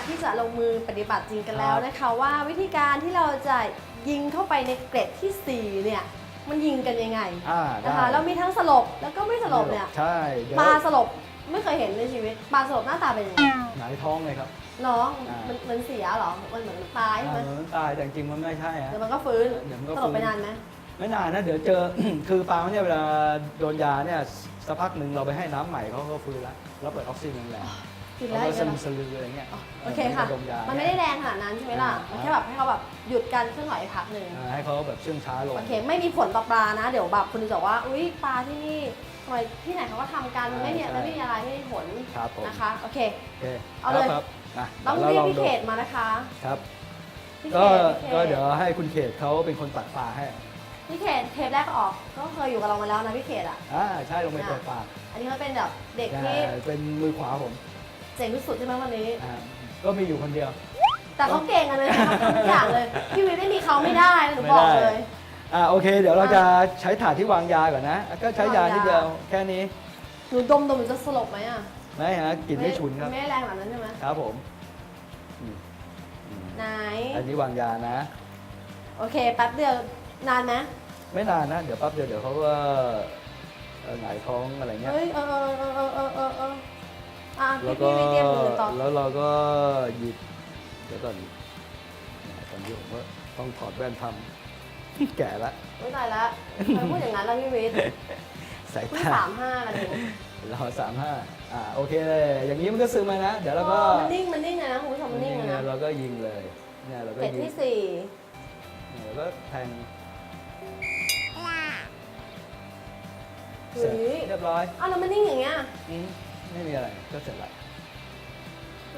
ลาที่จะลงมือปฏิบัติจริงกันแล้วครับนะคะ ว่าวิธีการที่เราจะยิงเข้าไปในเกร็ดที่สี่เนี่ย มันยิงกันยังไงอ่านะคะได้เรามีทั้งสลบแล้วก็ไม่สลบเนี่ยใช่เดี๋ยวปลาสลบไม่เคยเห็นในชีวิตปลาสลบหน้าตาเป็นยังไงหงายท้องเลยครับ น้องอ่ามั มันมันเสียเหรอมันเหมือนตายใช่ไหมอ่ามันตายแต่จริงๆมันไม่ใช่ฮะ เดี๋ยวมันก็ฟื้นเดี๋ยวมันก็สลบไปฟื้นนานไหมไม่นานนะเดี๋ยวเจอ คือปลาเนี่ยเวลาโดนยาเนี่ยสักพักหนึ่งเราไปให้น้ำใหม่เขาก็ฟื้นแล้วแล้วเปิดออกซิเจนแรง กินๆแล้แล้ววก็อีกสแล้วลึมสลืออะไรเงี้ยอ๋อโอเคค่ะดมยามันไม่ได้แรงขนาดนั้นใช่ไหมล่ะอ่ามัมันแค่แบบให้เขาแบบหยุดการเคลื่อนไหวพักหนึ่งอ่าให้เขาแบบเชื่องช้าลง โอเคไม่มีผลต่อปลานะ เดี๋ยวแบบคุณจะบอกว่า อุ้ยปลาที่นี่ทำไมที่ไหนเขาก็ทำกันมันไม่มีใช่ มันไม่มีอะไรไม่มีผลครับผมนะคะ โอเค โอเคเอาเลย ครับอะต้องดี๋วเรียกลพี่ดูเขตมานะคะครับ พี่เขก็ตพี่ขตก็เดี๋ยวให้คุณเขตเขาเป็นคนตัดปลาให้พี่เขตเทปแรกก็ออก ก็เคยอยู่กับเรามาแล้วนะพี่เขตอะ อ่าใช่ลงไปเปิดปลาอันนี้เขาเป็นแบบเด็กที่ อ่าเป็นมือขวาผม เจ๋งที่สุดใช่ไหมวันนี้ อ่าก็มีอยู่คนเดียว แต่เขาเก่งกันเลยนะเขาทำทุกอย่างเลย พี่วิไม่มีเขาไม่ได้นะหนูบอกเลย อ่าโอเค เดี๋ยวเราจะใช้ถาดที่วางยาก่อนนะ ก็ใช้ยานิดเดียวแค่นี้หนูดมดมหนูจะสลบไหมอะไม่ฮะกลิ่นไม่ฉุนครับไม่ได้แรงแบบนั้นใช่ไหมครับผมอืมอืมไหน อันนี้วางยานะ โอเคแป๊บเดียวนานไหมไม่นานนะ เดี๋ยวแป๊บเดียวเดี๋ยวเขาก็เอ่อหงายท้องอะไรเงี้ย เฮ้ยเออเออเออเออเออเออเอออะแล้พี่วก็พี่ไปเตรียมมือต่อแล้วเราก็หยิบเดี๋ยวก่อนตอนนี้ผมก็ต้องถอดแว่นทำ แก่ละไม่ตายละใครพูดอย่างนั้นแล้วพี่วิทย์สายเพิ่งตาสามห้ากันเองเราสามห้าอ่าโอเคเลยอย่างนี้มันก็ซึมมานะ เดี๋ยวเราก็โอ้มันนิ่งมันนิ่งเลยนะคุณผู้ชมมันนิ่งเลยเนี่นะยเราก็ยิงเลยเนี่ยเราก็เกรดยิงที่สี่เนี่ยเราก็แทงเฮ้เสร็จยเรียบร้อยอ้าวแล้วมันนิ่งอย่างเงี้ย อืม ไม่มีอะไรก็เสร็จละ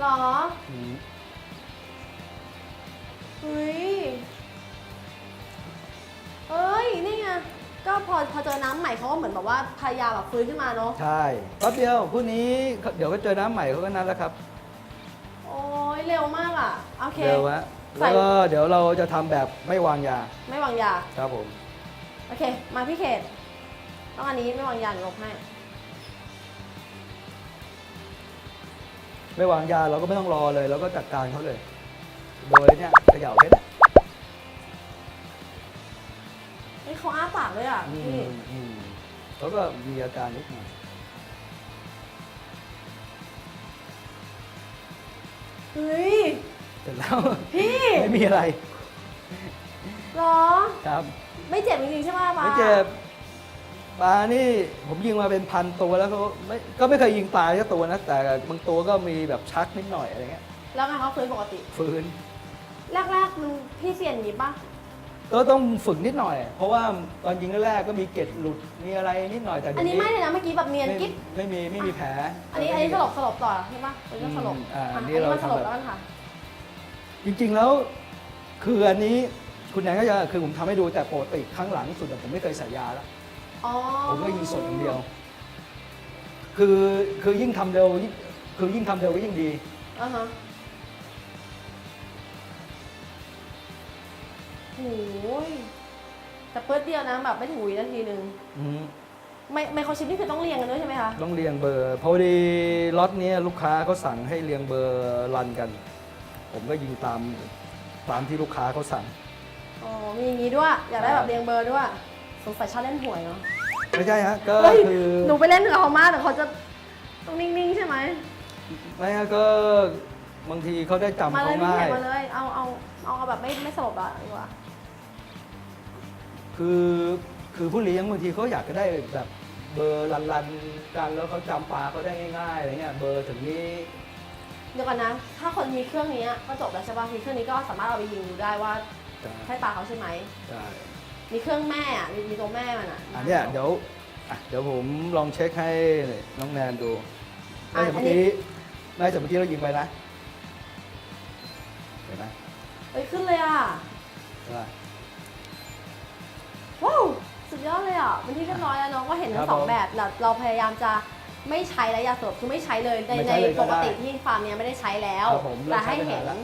หรออืมเฮ้ยเอ้ย นี่ไง ก็พอพอเจอน้ำใหม่เขาก็เหมือนแบบว่าพยายามแบบฟื้นขึ้นมาเนาะ ใช่แป๊บเดียวพรุ่งนี้เดี๋ยวก็เจอน้ำใหม่เขาก็นัดแล้วครับโอ้ยเร็วมากอะ โอเค เร็วฮะใส่ แล้วก็เดี๋ยวเราจะทำแบบไม่วางยาไม่วางยา ครับผม โอเค มาพี่เขตต้องอันนี้ไม่วางยาหนูลบให้ ไม่วางยาเราก็ไม่ต้องรอเลยเราก็จัดการเขาเลย โดยเนี่ยเขย่าเพชรเฮ้ยเขาอ้าปากเลยอะอืพี่มอืมเขาก็มีอาการนิดหน่อยเฮ้ยเสร็จแล้วพี่ไม่มีอะไรเหรอ ครับ ไม่เจ็บจริงๆใช่ไหมปาไม่เจ็บ ปลานี่ผมยิงมาเป็นพันตัวแล้วเขาไม่ก็ไม่เคยยิงปลาแค่ตัวนะแต่บางตัวก็มีแบบชักนิดหน่อยอะไรเงี้ยแล้วไงเขาฟื้นปกติ ฟื้นแรกๆมันพี่เซียนอย่างนี้ปะก็ต้องฝึกนิดหน่อย เพราะว่าตอนยิงแรกๆก็มีเกล็ดหลุดมีอะไรนิดหน่อยแต่อัเดี๋นยวนี้ไม่เลยนะเมื่อกี้แบบเนียนไม่กิ๊บไม่มีไม่มีแผล อันนี้อันนี้สลบสลบต่อใช่ปะเป็นเรื่องสลบอืมอ่าอะอัอันนนี้นี้เรามันสลบทำแบบแล้วกันค่ะ จริงๆแล้วคืออันนี้คุณแอนก็จะคือผมทำให้ดูแต่ปกติครั้งหลังสุดอะผมไม่เคยใส่ยาแล้วอ๋อ ผมก็ยิงสดอย่างเดียว คือคือยิ่งทำเร็วยิ่งคือยิ่งทำเร็วก็ยิ่งดี อ่าฮะโอ้ยแต่เปิดเดียวนะแบบไม่ถึงวินาทีหนึ่งอืมไม่ไมโครชิปนี่คือต้องเรียงกันด้วยใช่ไหมคะ ต้องเรียงเบอร์พอดีล็อตเนี้ยลูกค้าเขาสั่งให้เรียงเบอร์รันกัน ผมก็ยิงตามตามที่ลูกค้าเขาสั่ง อ๋อ มีอย่างนี้ด้วย อยากได้คแบรับบเรียงเบอร์ด้วย สงสัยชอบเล่นหวยเนาะ ไม่ใช่ฮะก็เฮ้ยคือหนูไปเล่นกับเขามากแต่เขาจะต้องนิ่งๆใช่ไหมไม่ฮะก็บางทีเขาได้จำมาเลเขายพี่ง่าเขยตมาเลยเอาเอาเอาแบบไม่ไม่สลบละดีกว่าคือคือผู้เลี้ยงบางทีเขาอยากจะได้แบบเบอร์รันรันๆกันแล้วเขาจำปลาเขาได้ง่ายๆอะไรเงี้ยเบอร์ถึงนี้ เดี๋ยวก่อนนะ ถ้าคนมีเครื่องนี้ก็จบแล้วใช่ป่ะมีเครื่องนี้ก็สามารถเอาไปยิงดูได้ว่าจะใช่ปลาเขาใช่ไหมได้ มีเครื่องแม่อะมีมีตัวแม่มันอะอันเนี้ยเดี๋ยวอะเดี๋ยวผมลองเช็คให้น้องแนนดูอะได้จากอัเมื่นอนี้กี้ได้จากเมื่อกี้เรายิงไปนะเห็นไหมเอ้ยขึ้นเลยอะใช่ปะว้าวสุดยอดเลยอะเป็นที่เรียบร้อยแล้วเนาะก็เห็นทั้งสองครับผมแบบเราเราพยายามจะไม่ใช้แล้วยาสลบคือไม่ใช้เลยในไม่ในใช้เลยก็ปกติได้ที่ฟาร์มเนี้ยไม่ได้ใช้แล้ว ครับผมแต่เราใช้ให้ไปเห็นนานแล้ว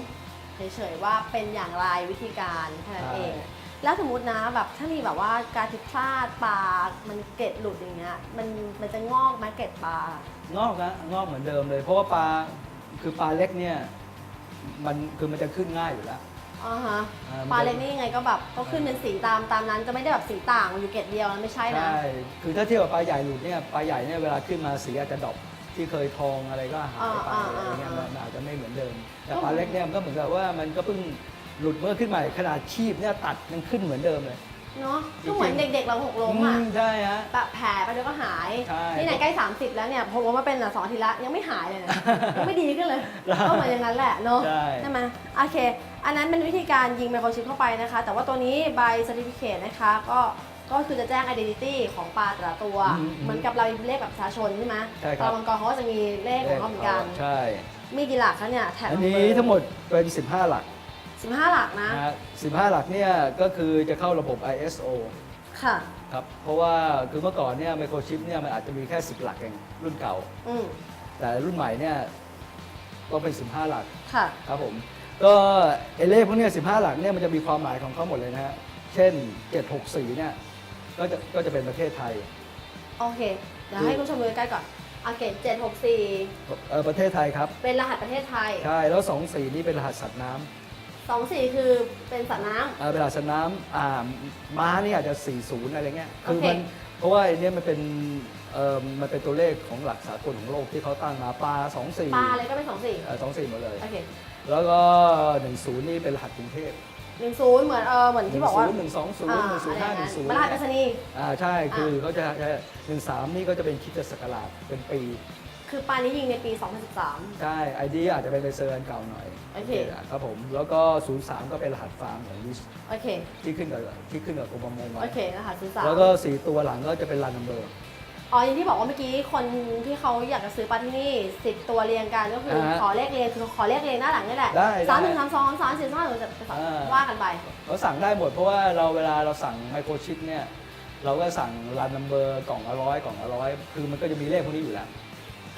เฉยๆว่าเป็นอย่างไรวิธีการแค่นั้นใช่เอง แล้วสมมตินะแบบถ้ามีแบบว่าการผิดพลาดปลามันเกล็ดหลุดอย่างเงี้ยมันมันจะงอกไหมเกล็ดปลางอกนะงอกเหมือนเดิมเลย เพราะว่าปลาคือปลาเล็กเนี่ยมันคือมันจะขึ้นง่ายอยู่แล้วอ่าฮะอ่าปลาเล็กนี่ยังไงก็แบบก็ขึ้นเป็นสีตามตามนั้นจะไม่ได้แบบสีต่างอยู่เกล็ดเดียวนะไม่ใช่นะใช่คือถ้าเทียบกับปลาใหญ่หลุดเนี่ยปลาใหญ่เนี่ยเวลาขึ้นมาสีอาจจะดรอปที่เคยทองอะไรก็หายไปอ่าอะไรเงี้ยอ่ามันอาจจะไม่เหมือนเดิม แต่ก็ปลาเล็กเนี่ยมันก็เหมือนกับว่ามันก็เพิ่ง หลุดเมื่อขึ้นใหม่ขนาดชีพเนี่ยตัดยังขึ้นเหมือนเดิมเลย เนาะก็เหมือนเด็กๆเราหกล้มอะอืมใช่ฮะ แบบแผลไปเดี๋ยวก็หาย ใช่นี่ไหนใกล้ 30 แล้วเนี่ยผมว่าเป็นอะสองอาทิตย์ละยังไม่หายเลยนะ ยังไม่ดีขึ้นเลยใช่ก็เหมือนอย่างนั้นแหละเนาะใช่ ไหมโอเค อันนั้นเป็นวิธีการยิงไมโครชิปเข้าไปนะคะ แต่ว่าตัวนี้ใบ certificate นะคะก็ก็คือจะแจ้ง identity ของปลาแต่ละตัว อืมเหมือนกับเรามีเลขแบบประชาชนใช่ไหมใช่ครับ ปลามังกรเขาก็จะมีเลขของเขาเหมือนกัน ใช่ มีกี่หลักคะเนี่ยแถบอันนี้ทั้งหมดเป็น 15 หลัก 15 หลักนะ นะฮะ15 หลักเนี่ยก็คือจะเข้าระบบ ISO ค่ะ ครับ เพราะว่าคือเมื่อก่อนเนี่ยไมโครชิปเนี่ยมันอาจจะมีแค่ 10 หลักเองรุ่นเก่า อืมแต่รุ่นใหม่เนี่ยก็เป็น 15 หลักค่ะ ครับผม ก็ไอเลขพวกเนี้ย15 หลักเนี่ยมันจะมีความหมายของเขาหมดเลยนะฮะ เช่น 764เนี่ยก็จะก็จะเป็นประเทศไทย โอเค เดี๋ยวให้คุณผู้ชมดูใกล้ๆก่อนโอเค764 เอ่อประเทศไทยครับ เป็นรหัสประเทศไทย ใช่ แล้ว24นี่เป็นรหัสสัตว์น้ำ 24คือเป็นสัตว์น้ำเอ่อเป็นรหัสสัตว์น้ำอ่าม้านี่อาจจะ 40 อะไรเงี้ย คือโอเคมัน เพราะว่าไอเนี้ยมันเป็นเอ่อมันเป็นตัวเลขของหลักสากลของโลกที่เขาตั้งมาปลา24ปลาอะไรก็เป็น24เอ่อ24หมดเลย โอเคแล้วก็ 10 นี่เป็นรหัสกรุงเทพ10เหมือนเออเหมือนที่บอกว่า1 2 0 อ่า1 0 อะไรอย่าง5นั้น1 0มรหัสไปรษณีย์ อ่าใช่คือเขาจะใช้หนึ่งสามนี่ก็จะเป็นคริดศักราชเป็นปี คือปลานี้ยิงในปี 2013 ใช่ไอดีอาจจะเป็นเลเซอร์อันเก่าหน่อยโอเค ครับผม แล้วก็ 03 ก็เป็นรหัสฟาร์มของวิชโอเค ที่ขึ้นกับที่ขึ้นกับกรมประมงไว้โอเคนะคะ03แล้วก็ 4 ตัวหลังก็จะเป็นรันนัมเบอร์ อ๋ออย่างที่บอกว่าเมื่อกี้คนที่เขาอยากจะซื้อปลาที่นี่10ตัวเรียงกันก็คืออาฮะขอเลขเรียงคือขอเลขเรียงหน้าหลังนี่แหละได้สามได้หนึ่งสามสองสามสี่สามห้าหรือจะอ่า ว่ากันไป เราสั่งได้หมดเพราะว่าเราเวลาเราสั่งไมโครชิปเนี่ย เราก็สั่งรันนัมเบอร์กล่องละร้อยกล่องละร้อยคือมันก็จะมีเลขพวกนี้อยู่แล้ว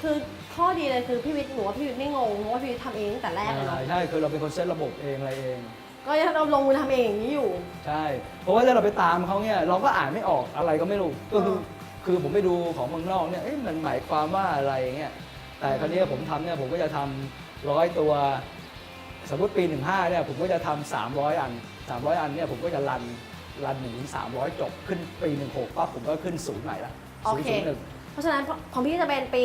คือข้อดีเลยคือพี่วิทย์หนูว่าพี่วิทย์ไม่งงเพราะว่าพี่วิทย์ทำเองตั้งแต่แรกเลยเนาะอ่าใช่คือเราเป็นคนเซตระบบเองอะไรเอง ก็ยังเราลงมือทำเองอย่างนี้อยู่ ใช่ เพราะว่าถ้าเราไปตามเขาเนี่ยเราก็อ่านไม่ออกอะไรก็ไม่รู้ก็คืออ่าคือผมไปดูของเมืองนอกเนี่ยเอ๊ะมันหมายความว่าอะไรเงี้ยแต่คราวนี้ผมทำเนี่ยผมก็จะทำร้อยตัว สมมติปี 15เนี่ยผมก็จะทำ300อัน300อันเนี่ยผมก็จะรันรันหนึ่งถึงสามร้อยจบขึ้นปี16ปั๊บผมก็ขึ้นศูนย์ใหม่ละโอศูนย์เคศูนย์หนึ่งเพราะฉะนั้นของพี่จะเป็นปี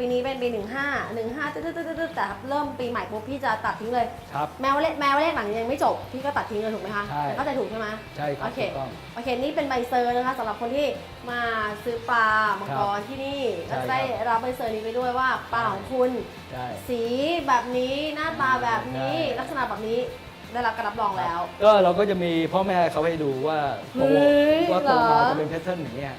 ปีนี้เป็นปีหนึ่งห้าหนึ่งห้าตึ๊ดตึ๊ดตึ๊ดตึ๊ดแต่เริ่มปีใหม่ปุ๊บพี่จะตัดทิ้งเลย ครับ แม้ว่าเลขแม้ว่าเลขหลังยังไม่จบพี่ก็ตัดทิ้งเลยถูกไหมคะใช่ เข้าใจถูกใช่ไหม ใช่ครับโอเค ถูกต้อง โอเค นี่เป็นใบเซอร์นะคะสำหรับคนที่มาซื้อปลามังกรที่นี่ใช่ก็จะได้ครับรับใบเซอร์นี้ไปด้วยว่าปลาของคุณ ใช่ สีแบบนี้หน้าตาแบบนี้ใช่ ลักษณะแบบนี้ได้รับการรับรองแล้ว ก็เราก็จะมีพ่อแม่เขาให้ดูว่าโตเฮ้ยว่าโตมาเหรอ จะเป็นแพทเทิร์นอย่างเงี้ย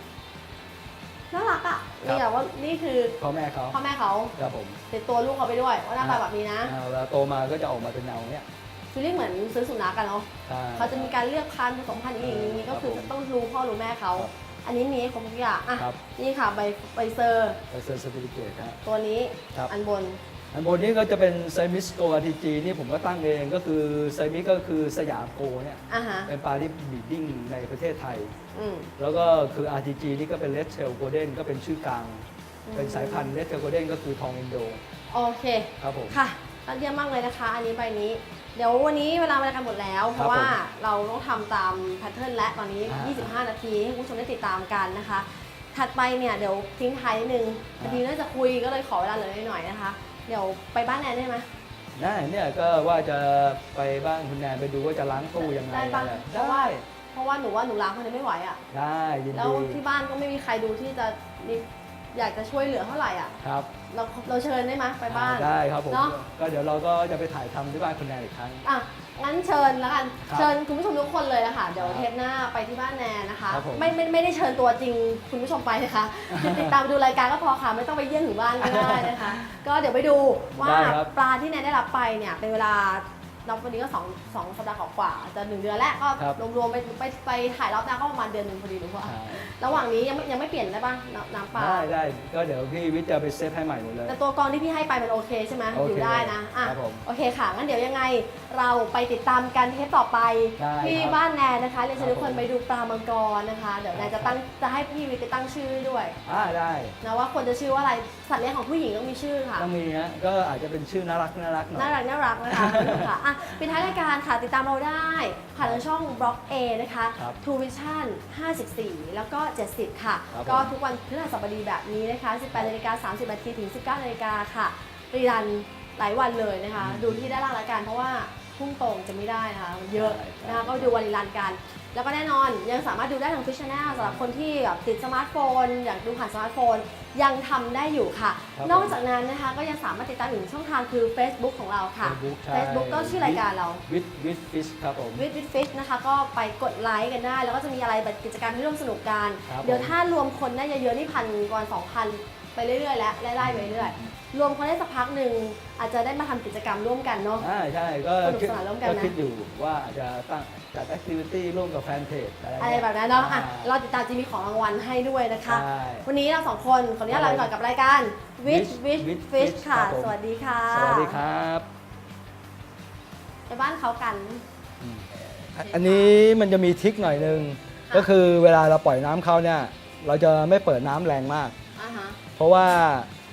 น่ารักอะครับ นี่แบบว่านี่คือพ่อแม่เขาพ่อแม่เขาครับผมติดตัวลูกเขาไปด้วยว่าหน้าตาแบบนี้นะอ่าเวลาโตมาก็จะออกมาเป็นแนวเนี้ยคือเรียกเหมือนซื้อสุนัขกันเนาะใช่ เขาจะมีการเลือกพันธุ์ผสมพันธุ์อย่างนี้อย่างนี้ก็คือครับผมต้องรู้พ่อรู้แม่เขาครับ อันนี้มีให้ครบทุกอย่างอะครับนี่ค่ะใบใบเซอร์ ไปเซอร์สติฟิเคตครับ ตัวนี้ครับ อันบน อันบนนี้ก็จะเป็นไซมิสโกอาทีจีนี่ผมก็ตั้งเองก็คือไซมิสก็คือสยามโกเนี่ยอะฮะเป็นปลาที่บีดดิ้งในประเทศไทย อืม แล้วก็คือ RTG นี่ก็เป็นเลดเชลโกลเด้นก็เป็นชื่อกลาง อืม เป็นสายพันธุ์เลดเชลโกลเด้นก็คือทองอินโดโอเค ครับผม ค่ะยอดเยี่ยมมากเลยนะคะ อันนี้ใบนี้ เดี๋ยววันนี้เวลาเวลากันหมดแล้ว เพราะว่าเราต้องทำตามแพทเทิร์นและตอนนี้ อ่า25 นาทีให้คุณผู้ชมได้ติดตามกันนะคะ ถัดไปเนี่ยเดี๋ยวทิ้งท้ายนิดนึงอ่าทีน่าจะคุยก็เลยขอเวลาเหลือหน่อยๆนะคะ เดี๋ยวไปบ้านแนนได้ไหมได้เนี่ยก็ว่าจะไปบ้านคุณแนนไปดูว่าจะล้างตู้ยังไงได้ปะ อะไรเพราะว่าเพราะว่าหนูว่าหนูล้างคนเดียวไม่ไหวอะ ได้ยินแล้วดีที่บ้านก็ไม่มีใครดูที่จะมีอยากจะช่วยเหลือเท่าไหร่อะ ครับ เราเราเชิญได้ไหมไปบ้าน ได้ครับผมเนอะ ก็เดี๋ยวเราก็จะไปถ่ายทำที่บ้านคุณแนนอีกครั้ง อะงั้นเชิญแล้วกันครับเชิญคุณผู้ชมทุกคนเลยนะคะเดี๋ยวครับเทปหน้าไปที่บ้านแนนนะคะ ครับผมไม่ไม่ไม่ได้เชิญตัวจริงคุณผู้ชมไปนะคะติดตามดูรายการก็พอค่ะไม่ต้องไปเยี่ยมถึงบ้านก็ได้นะคะ ก็เดี๋ยวไปดูว่าได้ครับ ปลาที่แนนได้รับไปเนี่ยเป็นเวลา น้องวันนี้ก็สองสองสัปดาห์กว่าๆจะหนึ่งเดือนแล้วก็ครับรวมๆไปไปไปถ่ายรอบหน้าก็ประมาณเดือนหนึ่งพอดีหรือว่า ใช่ ระหว่างนี้ยังไม่ยังไม่เปลี่ยนได้ป่ะน้ำน้ำปลาได้ได้ก็เดี๋ยวพี่วิทย์จะไปเซฟให้ใหม่หมดเลย แต่ตัวกรองที่พี่ให้ไปมันโอเคใช่ไหมโอเคอยู่ได้นะอะครับผมโอเคค่ะงั้นเดี๋ยวยังไงเราไปติดตามกันเทปต่อไปได้ที่ครับบ้านแนนนะคะเรียนเชิญทุกคนครับผม ไปดูปลามังกรนะคะ เดี๋ยวแนนจะตั้งจะให้พี่วิทย์ไปตั้งชื่อด้วยอ่าได้ นะว่าควรจะชื่อว่าอะไรสัตว์เลี้ยงของผู้หญิงต้องมีชื่อค่ะ ต้องมีนะก็อาจจะเป็นชื่อน่ารักน่ารักหน่อย น่ารักน่ารักนะคะสนุกค่ะอะปิดท้ายรายการค่ะติดตามเราได้ ผ่านทางช่องบล็อก A นะคะครับทูวิชั่น54 แล้วก็ 70 ค่ะ ครับก็ผมทุกวันพฤหัสบดีแบบนี้นะคะ 18นาฬิกา30นาทีถึง 19นาฬิกาค่ะ รีรันหลายวันเลยนะคะ ดูที่ด้านล่างรายการเพราะว่าพุ่งตรงจะไม่ได้นะคะมันเยอะนะคะก็ดูวันรีรันกัน แล้วก็แน่นอนยังสามารถดูได้ทางฟิชแนลสำหรับคนที่แบบติดสมาร์ทโฟน อยากดูผ่านสมาร์ทโฟน ยังทำได้อยู่ค่ะ ครับนอกจากนั้นนะคะก็ยังสามารถติดตามอีกหนึ่งช่องทางคือ Facebook ของเราค่ะ Facebook ใช่ Facebook ก็ชื่อรายการเรา วิทวิทฟิชครับผม วิดวิดฟิชนะคะก็ไปกดไลค์กันได้ แล้วก็จะมีอะไรแบบกิจกรรมให้ร่วมสนุกกัน ครับเดี๋ยวผมถ้ารวมคนได้เยอะๆนี่พันกว่าสองพันไปเรื่อยๆ แล้วไล่ๆไปเรื่อยๆ รวมคนได้สักพักหนึ่งอาจจะได้มาทำกิจกรรมร่วมกันเนาะ อ่าใช่ก็สนุกสนานร่วมกันนะ คิดอยู่ว่าจะตั้งจัดแอคทิวิตี้ร่วมกับแฟนเพจอะไรอะไรเงี้ยแบบนั้นเนาะอะอ่าเราติดตามจะมีของรางวัลให้ด้วยนะคะ ใช่ วันนี้เราสองคนขออนุญาตลาไปก่อนกับรายการ With With With With Fish Fish ค่ะ ครับผม สวัสดีค่ะสวัสดีครับไปบ้านเขากัน อันนี้มันจะมีทริคหน่อยนึงก็คือเวลาเราปล่อยน้ำเข้าเนี่ย เราจะไม่เปิดน้ำแรงมาก อ่าฮะเพราะว่า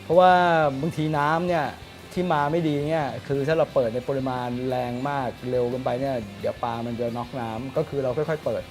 เพราะว่าบางทีน้ำเนี่ยที่มาไม่ดีเนี่ยคือถ้าเราเปิดในปริมาณแรงมากเร็วเกันไปเนี่ยเดี๋ยวปลามันจะน็อกน้ำก็คือเราค่อยๆเปิด